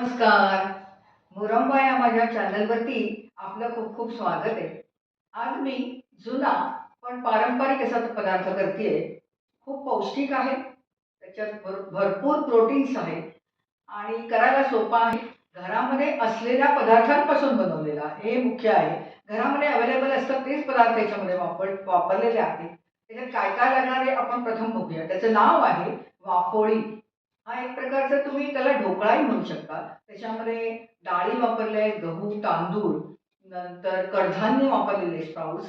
नमस्कार. मुरंबा या माझ्या चॅनलवरती आपलं खूप खूप स्वागत आहे. आज मी जुना पण पारंपरिक असा पदार्थ करते खूप पौष्टिक आहे. त्याच्यात भर भरपूर प्रोटीन्स आहेत आणि करायला सोपा आहे. घरामध्ये असलेल्या पदार्थांपासून बनवलेला हे मुख्य आहे. घरामध्ये अवेलेबल असतात तेच पदार्थ याच्यामध्ये वापर वापरलेले आहेत त्याच्यात काय काय लागणार आहे आपण प्रथम बघूया. त्याचं नाव आहे वाफोळी. हा एक प्रकारचा तुम्ही त्याला ढोकळाही म्हणू शकता. त्याच्यामध्ये डाळी वापरल्या आहेत गहू तांदूळ नंतर कडधान्य वापरलेले स्प्राऊट्स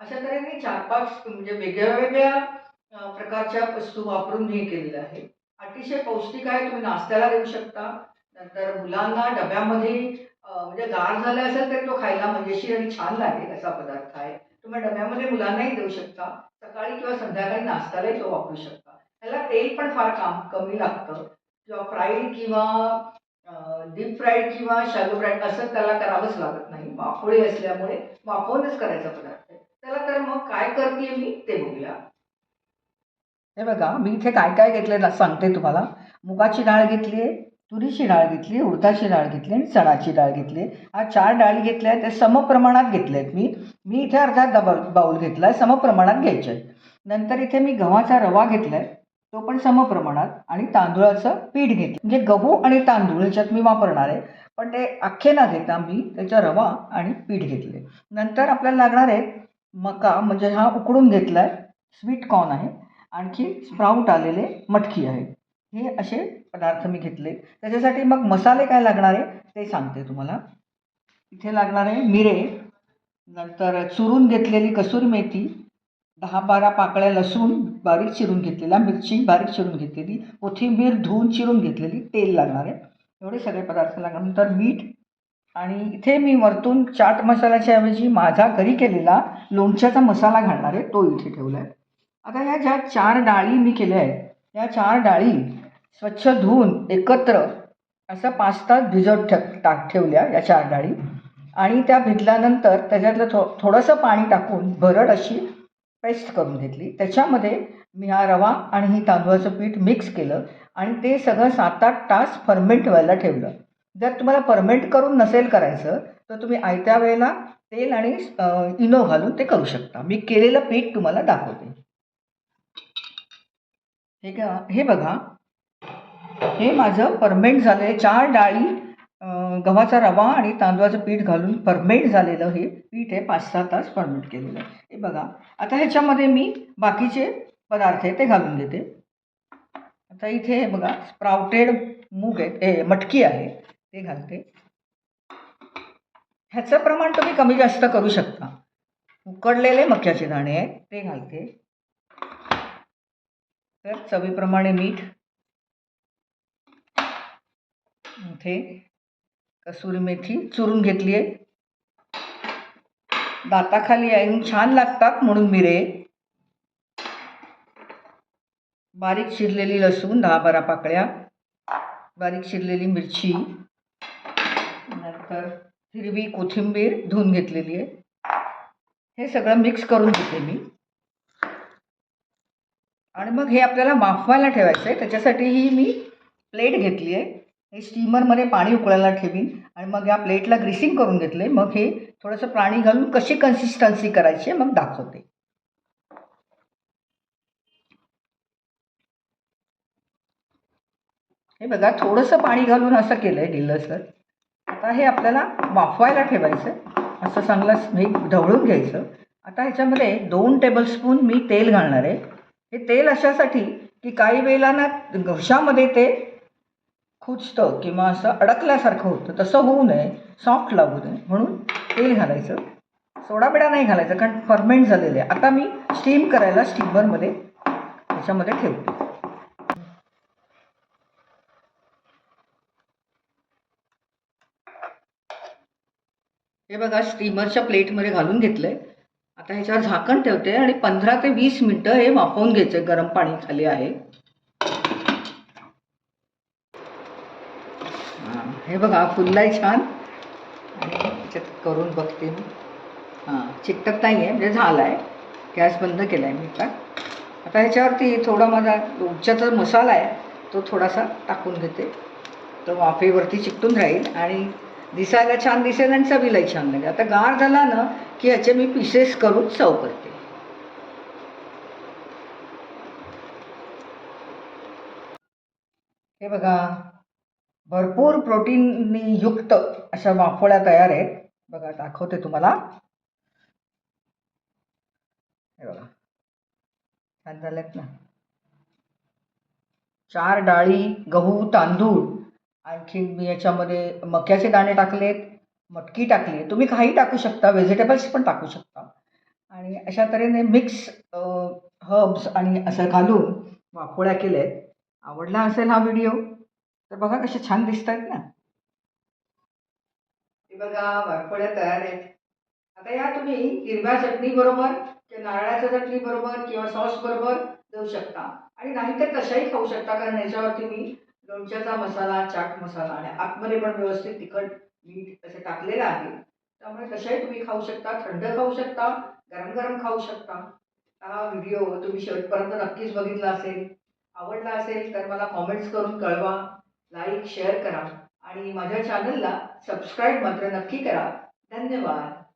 अशा तऱ्हेने चार पाच म्हणजे वेगळ्या वेगळ्या प्रकारच्या वस्तू वापरून हे केलेलं आहे. अतिशय पौष्टिक आहे तुम्ही नाश्त्याला देऊ शकता. नंतर मुलांना डब्यामध्ये म्हणजे गार झाला असेल तर तो खायला मजेशीर आणि छान लागेल असा पदार्थ आहे. तुम्ही डब्यामध्ये मुलांनाही देऊ शकता. सकाळी किंवा संध्याकाळी नाश्त्यालाही तो वापरू शकता. त्याला तेल पण फार काम कमी लागतं. किंवा फ्राईड किंवा डीप फ्राईड किंवा शॅलो फ्राईड असं त्याला करावंच लागत नाही. वाफोळी असल्यामुळे वाफवूनच करायचा पदार्थ आहे. त्याला तर मग काय करते मी ते बघूया. हे बघा मी इथे काय काय घेतलं सांगते तुम्हाला. मुगाची डाळ घेतली आहे तुरीची डाळ घेतली उडदाची डाळ घेतली आणि चणाची डाळ घेतली हा चार डाळी घेतल्या आहेत त्या समप्रमाणात घेतल्या आहेत मी. मी इथे अर्धा दबा बाऊल घेतला आहे समप्रमाणात घ्यायचे आहेत. नंतर इथे मी गव्हाचा रवा घेतला आहे तो पण समप्रमाणात आणि तांदूळाचं पीठ घेतलं. म्हणजे गहू आणि तांदूळ ह्याच्यात मी वापरणार आहे. पण ते अख्खे न घेता मी त्याच्या रवा आणि पीठ घेतले. नंतर आपल्याला लागणार आहेत मका म्हणजे हा उकडून घेतला आहे स्वीट कॉर्न आहे. आणखी स्प्राऊट आलेले मटकी आहे. हे असे पदार्थ मी घेतले. त्याच्यासाठी मग मसाले काय लागणार आहे ते सांगते तुम्हाला. इथे लागणार आहे मिरे नंतर चुरून घेतलेली कसुरी मेथी दहा बारा पाकळ्या लसूण बारीक चिरून घेतलेला मिरची बारीक चिरून घेतलेली कोथिंबीर धुवून चिरून घेतलेली तेल लागणार आहे. एवढे सगळे पदार्थ लागणार. नंतर मीठ आणि इथे मी वरतून चाट मसाल्याच्या ऐवजी माझा घरी केलेला लोणच्याचा मसाला घालणार आहे. तो इथे ठेवला आहे आता ह्या ज्या चार डाळी मी केल्या आहेत या चार डाळी स्वच्छ धुवून एकत्र असं पाच तास भिजत ठे टाक ठेवल्या या चार डाळी. आणि त्या भिजल्यानंतर त्याच्यातलं थो थोडंसं पाणी टाकून भरड अशी पेस्ट करून घेतली. त्याच्यामध्ये मी हा रवा आणि ही तांदूळाचं पीठ मिक्स केलं आणि ते सगळं सात आठ तास फर्मेंट व्हायला ठेवलं. जर तुम्हाला फर्मेंट करून नसेल करायचं तर तुम्ही आयत्या वेळेला तेल आणि इनो घालून ते करू शकता. मी केलेलं पीठ तुम्हाला दाखवते. हे का हे बघा. हे माझं फर्मेंट झालं आहे चार डाळी गव्हाचा रवा आणि तांदळाचं पीठ घालून फर्मेंट झालेलं हे पीठ आहे पाच सहा तास फर्मेंट केलेलं आहे. हे बघा आता ह्याच्यामध्ये मी बाकीचे पदार्थ आहे ते घालून घेते आता इथे हे बघा स्प्राउटेड मूग आहे हे मटकी आहे ते घालते. ह्याचं प्रमाण तुम्ही कमी जास्त करू शकता. उकडलेले मक्याचे दाणे आहेत ते घालते. तर चवीप्रमाणे मीठ. इथे कसुरी मेथी चुरून घेतली आहे दाताखाली येऊन छान लागतात म्हणून मिरे. बारीक शिरलेली लसूण दहा बारा पाकळ्या. बारीक शिरलेली मिरची. नंतर हिरवी कोथिंबीर धुवून घेतलेली आहे. हे सगळं मिक्स करून घेते मी. आणि मग हे आपल्याला माफवायला ठेवायचं आहे त्याच्यासाठी ही मी प्लेट घेतली आहे हे स्टीमरमध्ये पाणी उकळायला ठेवीन आणि मग या प्लेटला ग्रीसिंग करून घेतले मग हे थोडंसं पाणी घालून कशी कन्सिस्टन्सी करायची आहे मग दाखवते. हे बघा थोडंसं पाणी घालून असं केलं आहे ढिल्लसर आता हे आपल्याला वाफवायला ठेवायचं. आहे असं चांगलं हे ढवळून घ्यायचं. आता ह्याच्यामध्ये दोन टेबलस्पून मी तेल घालणार आहे. हे तेल अशासाठी की काही वेळेला ना घशामध्ये ते खुचतं किंवा असं अडकल्यासारखं होतं तसं होऊ नये सॉफ्ट लागू नये. म्हणून तेल घालायचं सोडा बिडा नाही घालायचं कारण फर्मेंट झालेलं आहे. आता मी स्टीम करायला स्टीमरमध्ये त्याच्यामध्ये ठेवते. हे बघा स्टीमरच्या प्लेटमध्ये घालून घेतलं आहे आता ह्याच्यावर झाकण ठेवते आणि पंधरा ते वीस मिनटं हे वाफवून घ्यायचं गरम पाणी खाली आहे. हे बघा फुललाय छान. आणि करून बघते मी. हां चिकटक नाही आहे म्हणजे झाला आहे गॅस बंद केला आहे मी का आता ह्याच्यावरती थोडा माझा उच्चाचा मसाला आहे तो थोडासा टाकून घेते तो वाफेवरती चिकटून राहील. आणि दिसायला छान दिसेल आणि चवीलाही छान लागेल. आता गार झाला ना की ह्याचे मी पीसेस करून सर्व करते. हे बघा भरपूर प्रोटीननी युक्त अशा वाफोळ्या तयार आहेत. बघा दाखवते तुम्हाला. हे बघा. छान झाल्यात ना. चार डाळी गहू तांदूळ आणखी मी याच्यामध्ये मक्याचे दाणे टाकलेत मटकी टाकली आहे. तुम्ही काही टाकू शकता व्हेजिटेबल्स पण टाकू शकता. आणि अशा तऱ्हेने मिक्स हर्ब्स आणि असं घालून वाफोळ्या केल्या आहेत आवडला असेल हा व्हिडिओ तर बघा कसे छान दिसत आहेत ना. हे बघा वाफोळ्या तयार आहेत. आता या तुम्ही हिरव्या चटणी बरोबर किंवा नारळाच्या चटणी बरोबर किंवा सॉस बरोबर देऊ शकता. आणि नाहीतर तशाही खाऊ शकता कारण याच्यावरती मी लोणच्याचा मसाला चाट मसाला आणि आतमध्ये पण व्यवस्थित तिखट मीठ असं टाकलेलं आहे. त्यामुळे तशाही तुम्ही खाऊ शकता थंड खाऊ शकता गरम गरम खाऊ शकता. हा व्हिडिओ तुम्ही शेवटपर्यंत नक्कीच बघितला असेल आवडला असेल तर मला कॉमेंट्स करून कळवा. लाईक शेअर करा आणि माझ्या चॅनलला सबस्क्राईब मात्र नक्की करा. धन्यवाद.